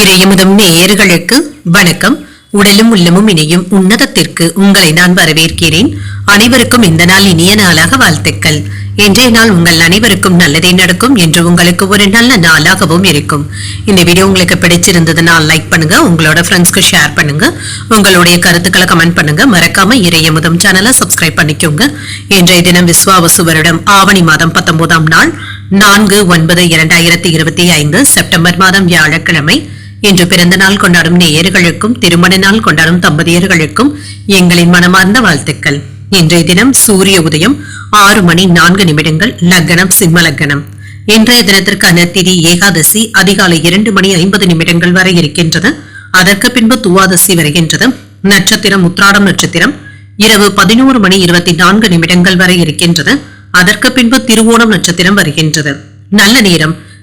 இறையமுதம் நேயர்களுக்கு வணக்கம். உடலும் உள்ளமும் இணையும் உன்னதத்திற்கு உங்களை நான் வரவேற்கிறேன். அனைவருக்கும் இந்த நாள் இனிய நாளாக வாழ்த்துக்கள். இன்றைய நாள் உங்கள் அனைவருக்கும் நல்லதே நடக்கும் என்று உங்களுக்கு ஒரு நல்ல நாளாகவும் இருக்கும். இந்த வீடியோ உங்களுக்கு பிடிச்சிருந்ததுன்னா லைக் பண்ணுங்க உங்களோட ஃப்ரெண்ட்ஸ்க்கு ஷேர் பண்ணுங்க உங்களுடைய கருத்துக்களை கமெண்ட் பண்ணுங்க. மறக்காம இறைய முதம் சேனலை சப்ஸ்கிரைப் பண்ணிக்கோங்க. இன்றைய தினம் விஸ்வாவசு வருடம் ஆவணி மாதம் பத்தொன்பதாம் நாள் நான்கு ஒன்பது இரண்டாயிரத்தி இருபத்தி ஐந்து செப்டம்பர் மாதம் வியாழக்கிழமை இன்று பிறந்த நாள் கொண்டாடும் நேயர்களுக்கும் திருமண நாள் கொண்டாடும் தம்பதியர்களுக்கும் எங்களின் மனமார்ந்த வாழ்த்துக்கள். இன்றைய தினம் சூரிய உதயம் ஆறு மணி நான்கு நிமிடங்கள் லக்னம் சிம்ம லக்னம். இன்றைய தினத்திற்கான திதி ஏகாதசி அதிகாலை இரண்டு மணி ஐம்பது நிமிடங்கள் வரை இருக்கின்றது. அதற்கு பின்பு துவாதசி வருகின்றது. நட்சத்திரம் உத்ராடம் நட்சத்திரம் இரவு பதினோரு மணி இருபத்தி நான்கு நிமிடங்கள் வரை இருக்கின்றது. அதற்கு பின்பு திருவோணம் நட்சத்திரம் வருகின்றது. நல்ல நேரம்.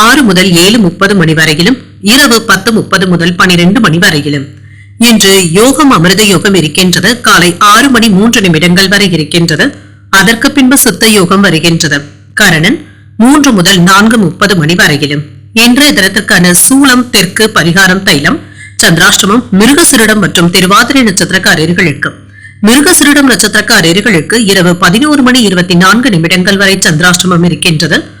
ஆறு முதல் ஏழு முப்பது மணி வரையிலும் இரவு பத்து முப்பது முதல் பனிரெண்டு மணி வரையிலும். இன்று யோகம் அமிர்த யோகம் இருக்கின்றது. காலை ஆறு மணி மூன்று நிமிடங்கள் வரை இருக்கின்றது. அதற்கு பின்பு சுத்த யோகம் வருகின்றது. கரணன் மூன்று முதல் நான்கு முப்பது மணி வரையிலும். இன்றைய தினத்திற்கான சூளம் தெற்கு பரிகாரம் தைலம் சந்திராஷ்டமம் மிருகசிரிடம் மற்றும் திருவாதிரை நட்சத்திரக்காரர்களுக்கு. மிருகசிரிடம் நட்சத்திரக்காரர்களுக்கு இரவு பதினோரு மணி இருபத்தி நான்கு நிமிடங்கள் வரை சந்திராஷ்டமம் இருக்கின்றது.